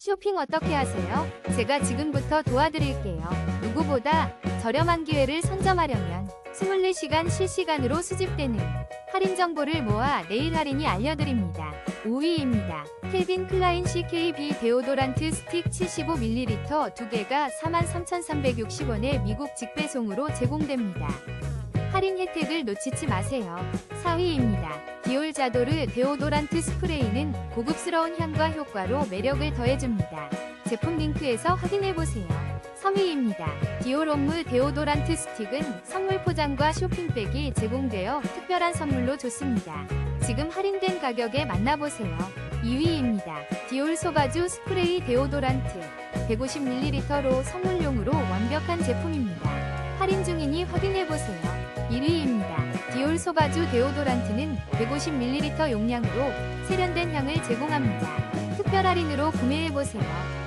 쇼핑 어떻게 하세요? 제가 지금부터 도와드릴게요. 누구보다 저렴한 기회를 선점하려면 24시간 실시간으로 수집되는 할인 정보를 모아 내일 할인이 알려드립니다. 5위입니다. 켈빈 클라인 CKB 데오도란트 스틱 75ml 2개가 43,360원에 미국 직배송으로 제공됩니다. 할인 혜택을 놓치지 마세요. 4위입니다. 디올 자도르 데오도란트 스프레이는 고급스러운 향과 효과로 매력을 더해줍니다. 제품 링크에서 확인해보세요. 3위입니다. 디올 옴무 데오도란트 스틱은 선물 포장과 쇼핑백이 제공되어 특별한 선물로 좋습니다. 지금 할인된 가격에 만나보세요. 2위입니다. 디올 소가주 스프레이 데오도란트 150ml로 선물용으로 완벽한 제품입니다. 할인 중이니 확인해보세요. 1위입니다. 디올 소가주 데오도란트는 150ml 용량으로 세련된 향을 제공합니다. 특별 할인으로 구매해보세요.